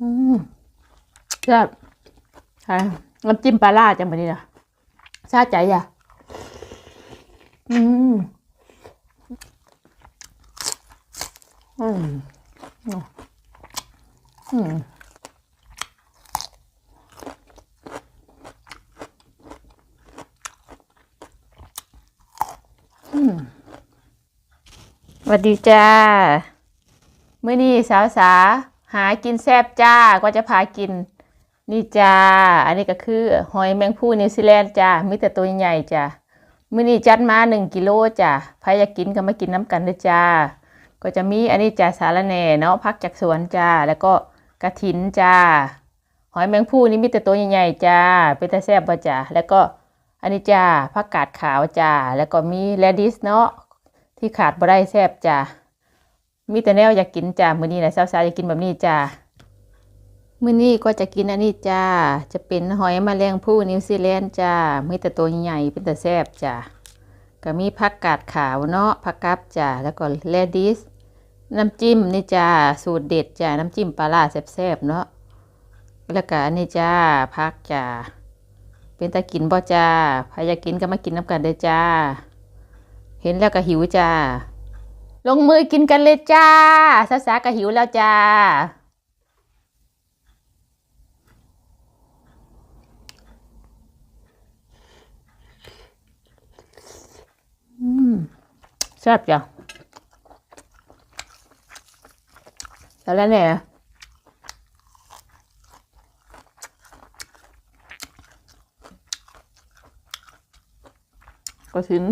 อืมแซ่บใช่น้ำจิ้มปลาล่าจังแบบนี้นะซาใจอะ อืม อืม อืมอืมสวัสดีจ้า มื่อนี้สาวสา หากินแซบจ้าก็จะพากิน นี่จ้า อันนี้ก็คือหอยแมงผู้นิวซีแลนด์จ้ามีแต่ตัวใหญ่จ้ามื่อนี้จัดมาหนึ่งกิโลจ้าใครอยากกินก็มากินน้ำกันเลยจ้า ก็จะมีอันนี้จ้าสาระแหน่เนาะพักจากสวนจ้า แล้วก็กระถินจ้า หอยแมงผู้นี่มีแต่ตัวใหญ่ๆจ้า เป็นแต่แซ่บบ่จ้าแล้วก็อันนี้จ้าผักกาดขาวจ้า แล้วก็มีแรดิสเนาะที่ขาดบ่ได้แซ่บจ้า มีแต่แนวอยากกินจ้ามื้อนี้นะสาวๆอยากกินแบบนี้จ้ามื้อนี้ก็จะกินอันนี้จ้า จะเป็นหอยแมลงภู่นิวซีแลนด์จ้ามีแต่ตัวใหญ่เป็นแต่แซ่บจ้าก็มีผักกาดขาวเนาะผักกับจ้าแล้วก็แรดิสน้ำจิ้มนี่จ้าสูตรเด็ดจ้าน้ำจิ้มปลาร้าแซ่บๆเนาะแล้วก็อันนี้จ้าพักจ้าเป็นตากินบ่จ้าใครอยากกินก็มากินน้ำกันเด้จ้า เห็นแล้วก็หิวจ้า ลงมือกินกันเลยจ้าสาสาก็หิวแล้วจ้า อืมแซ่บจ้ะแล้วแหน่กระถิน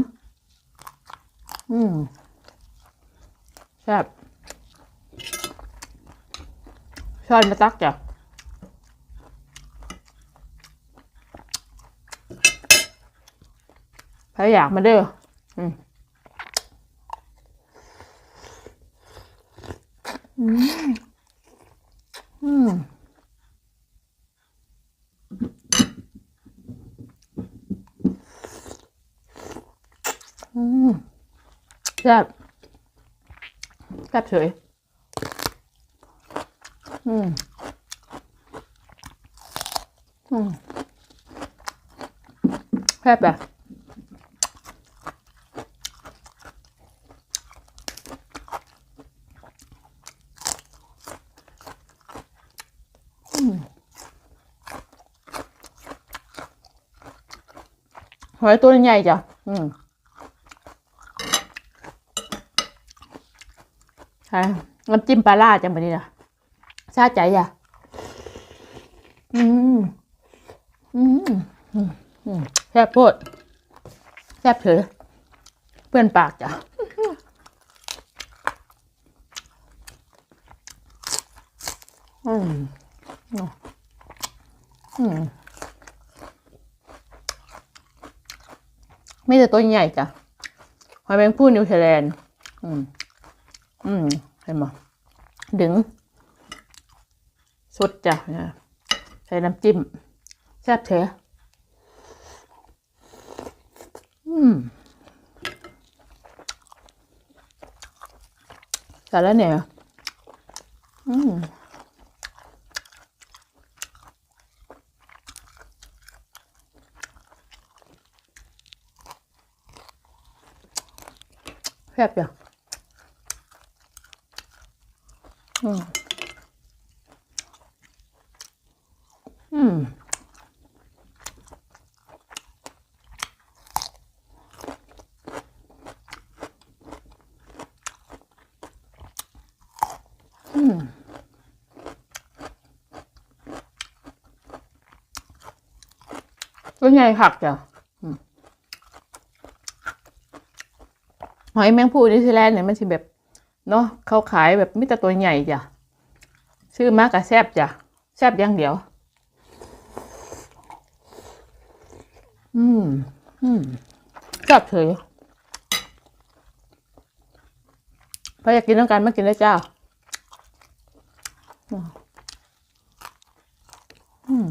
อืม แซ่บช้อนมาตักจ้ะใครอยากมาเด้ออืมอืมอืมอืมแซ่บ แซ่บเฉย อืม อืมแซ่บแบบอืมหอยตัวใหญ่จ้ะ อืม ช่น้ำจิ้มปลาล่าจังแบบนี้นะซาใจอะอืมอืมอืมแซ่บโพดแซ่บเฉยเพื่อนปากจ้ะอืมอืมไม่แต่ตัวใหญ่จ้ะหอยแมงผู้นิวซีแลนด์อืม อืมเห็นไหมดึงสดจ้ะใส่น้ำจิ้มแซ่บเถอะอืมใส่แล้วเนี่ยอืมแซ่บจ้ะ อืม อืม อืม ตัวใหญ่ผักจ้ะหอยแมงภู่นิวซีแลนด์เนี่ยมันสิแบบเนาะเขาขายแบบมิต่ตัวใหญ่จ้ะชื่อมากกับแซบจ้ะแซบอย่างเดียว อืมอืมแซบเฉยพออยากกินต้องการมากินได้เจ้า อืม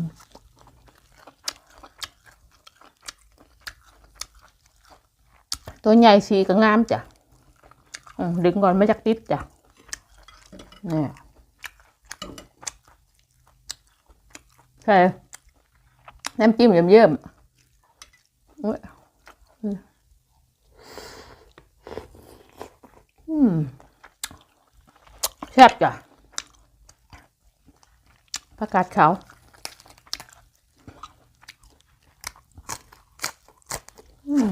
ตัวใหญ่สีก็งามจ้ะดึงก่อนไม่จากติดจ้ะเนี่ยใช่น้ำจิ้มเยี่ยมๆอุ๊ยอืมแซ่บจ้ะผักกาดขาวอืม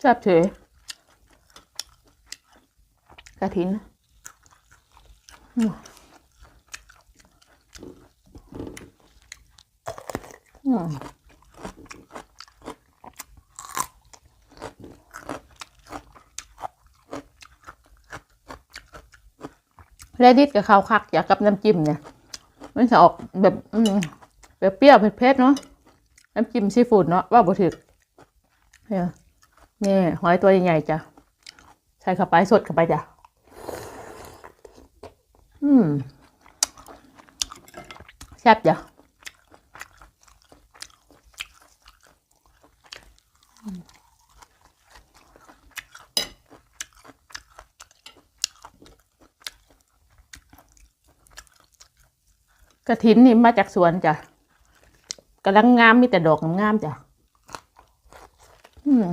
แซ่บเฉยกระถินอืมแรดิสกับข้าวคักอยากกับน้ำจิ้มเนี่ย มันจะออกแบบ อืมแบบ เปรี้ยวเผ็ดๆเนาะน้ำจิ้มซีฟู้ดเนาะว่าบ่ถึกเนี่ยนี่หอยตัวใหญ่ๆจ้ะใส่เข้าไปสดเข้าไปจ้ะอืมแซ่บจ้ะกระถินนี่มาจากสวนจ้ะำลังงามมีแต่ดอกงามจ้ะอืม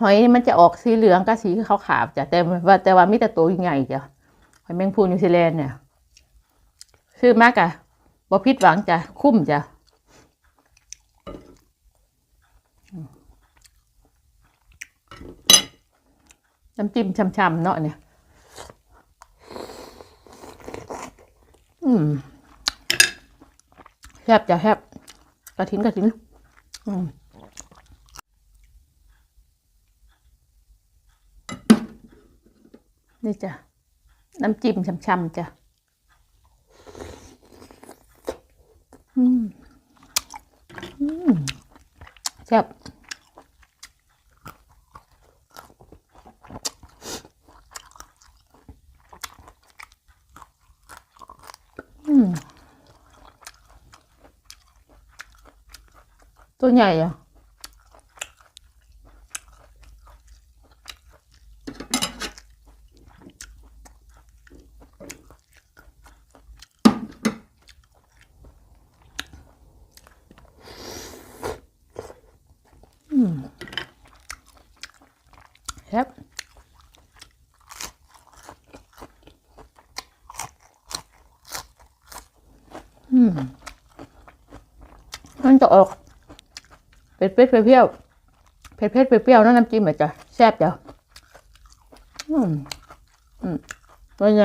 หอยมันจะออกสีเหลืองกับสีขาวๆจ้ะแต่ว่าแต่ว่ามีแต่ตัวใหญ่จ้ะหอยแมงพูนิวซีแลนด์เนี่ยซื้อมากอะบ่ผิดหวังจ้ะคุ้มจ้ะน้ำจิ้มช่ำๆเนาะเนี่ย อืมแซ่บจะแซ่บกระถินกระถิน อืมนี่จ้ะ น้ำจิ้มช่ำๆจ้ะ อืม อืมแซ่บ อืม ตัวใหญ่อะอืมครับอืมมันจะออก เผ็ดเผ็ดเปรี้ยวเผ็ดเผ็ดเปรี้ยวนั่นน้ำจิ้มเหมือนจะแซ่บจ้ะอืมอืมเป็นไง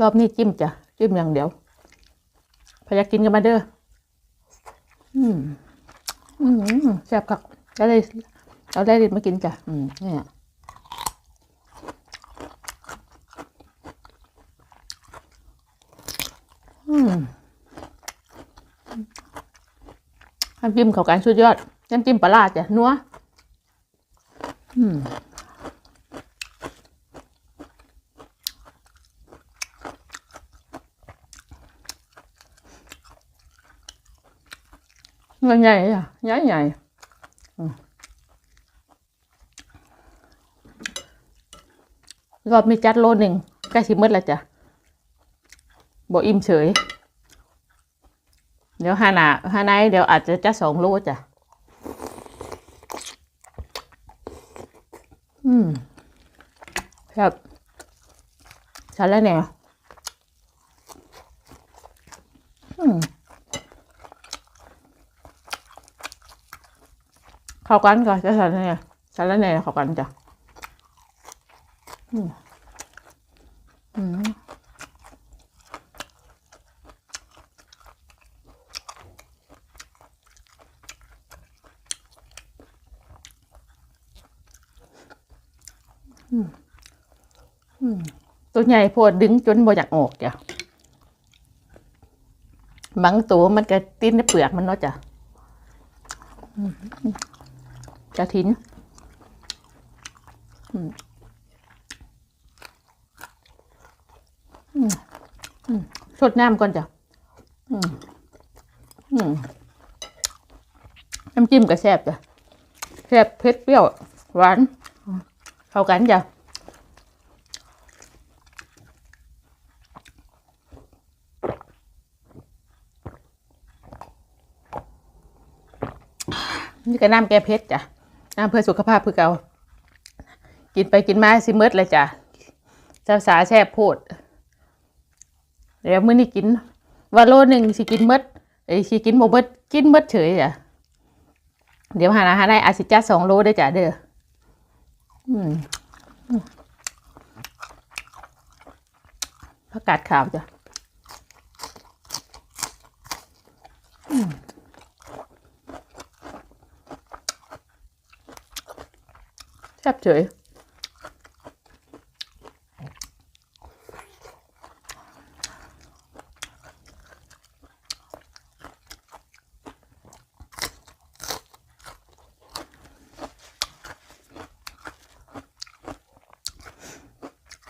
รอบนี้จิ้มจ้ะจิ้มอย่างเดียวพยากินกันมาเด้ออืมอืมแซ่บครับแล้วเลยเราได้รินมากินจ้ะอืมเนี่ย อืม น้ำจิ้มเขากันสุดยอดน้ำจิ้มปลาร้าจ้ะนัวอืมเงินใหญ่จ้ะใหญ่ใหญ่อืมรอบมีจัดโลหนึ่งใกล้สิมืดแล้วจ้ะบ่อิ่มเฉย เดี๋ยวฮานาฮาไนเดี๋ยวอาจจะจะสองโลจ้ะ อืมครับสารแล้วแนวอืมเข้ากันก่อนจะสารแล้วแนวสารแล้วแนวเข้ากันจ้ะ อืมอืม ตัวใหญ่โพดดึงจนบ่อยากออกจ้ะบางตัวมันก็ติ้นในเปลือกมันเนาะจ้ะอืมกระถินสดน้ำก่อนจ้ะน้ำจิ้มก็แซ่บจ้ะแซ่บเผ็ดเปรี้ยว หวาน เข้ากันจ้ะ นี่ก็น้ำแก้เผ็ดจ้ะน้ำเพื่อสุขภาพเพื่อเกากินไปกินมาสิเมดเลยจ้ะเจ้าสาแซ่บโพดเดี๋ยวมื้อนี้กินว่าโลหนึ่งสิกินเมดไอ้สิกินโมเบิดกินเมดเฉยจ้ะเดี๋ยวหาอาหารได้อาจสิจัดสองโลได้จ้ะเด้ออืมผักกาดขาวจ้ะอืมแซ่บเฉย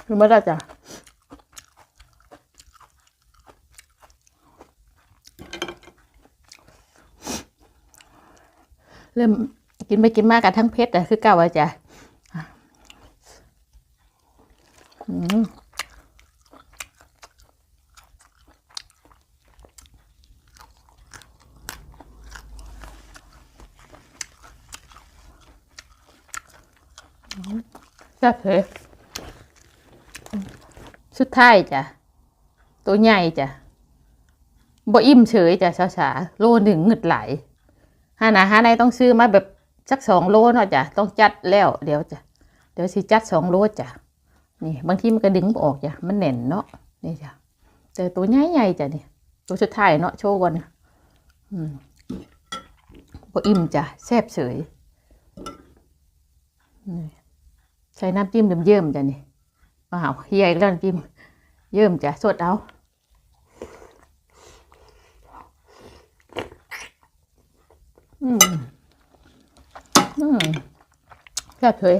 คือไม่ได้จ้ะเริ่มกินไปกินมากกับทั้งเพชรอะคือเก่าอะจ้ะอืม แซ่บเลยสุดท้ายจ้ะ ตัวใหญ่จ้ะบ่อิ่มเฉยจ้ะสาๆโลหนึ่งเงึดไหลายหาหนาหาในต้องซื้อมาแบบสักสองโลเนาะจ้ะต้องจัดแล้วเดี๋ยวจ้ะเดี๋ยวสิจัดสองโลจ้ะนี่ บางทีมันก็ดึงออกจ้ะมันแน่นเนาะนี่จ้ะเจอตัวใหญ่ๆจ้ะนี่ตัวสุดท้ายเนาะโชว์ก่อนอืมบ่อิ่มจ้ะแซ่บเฉยนี่ ใช้น้ำจิ้มเยิ้มๆจ้ะนี่ว้าวเฮียอีกแล้วน้ำจิ้มเยิ่มจ้ะสดเอาอืมอืมแซ่บเฉย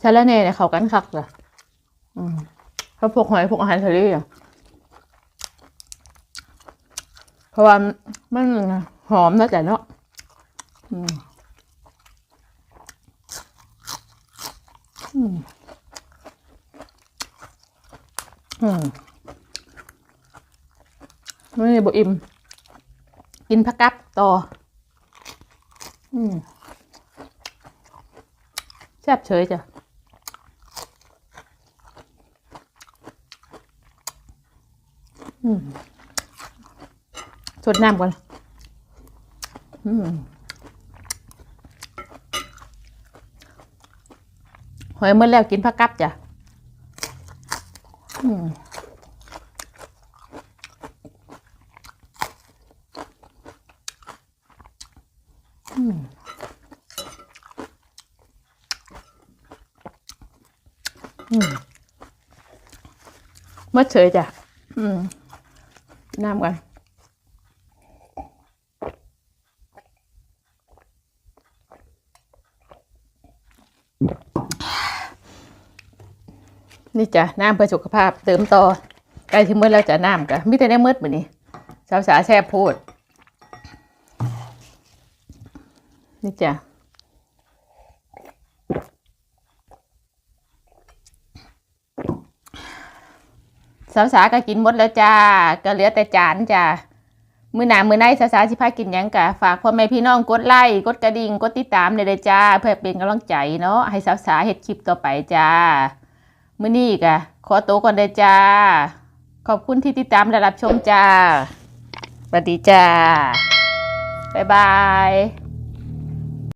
ใช่แล้วเนี่ยเขากันคักจ้ะอืมเขาพวกหอยพวกอาหารทะเลอะ เพราะว่ามันหอมนะจ๊ะเนาะอืมอืมอืมไม่บอิ่มกินผักกับต่อ อืมแซ่บเฉยจ้ะอืม สดน้ำก่อน อืมหอยเมื่อแล้วกินผักกับจ้ะ อืมมอืมเมื่อเฉยจ้ะ อืม น้ำก่อน นี่จ้ะน้ำเพื่อสุขภาพเติมต่อใกล้ถึงเมื่อแล้วจะน้ำกะมิแต่ได้เมื่อมือนี้สาวสาแซ่บพูด นี่จ้ะสาวสาก็กินหมดแล้วจ้าก็เหลือแต่จานจ้ามือหนามือในสาวสาสิพากินยังกะฝากพ่อแม่พี่น้องกดไลค์กดกระดิ่งกดติดตามเลยเดจ้า เพื่อเป็นกำลังใจเนาะให้สาวสาเฮ็ดคลิปต่อไปจ้า มื้อนี้กะขอตัวก่อนเด้จ้า ขอบคุณที่ติดตามและรับชมจ้าสวัสดีจ้า บ๊ายบาย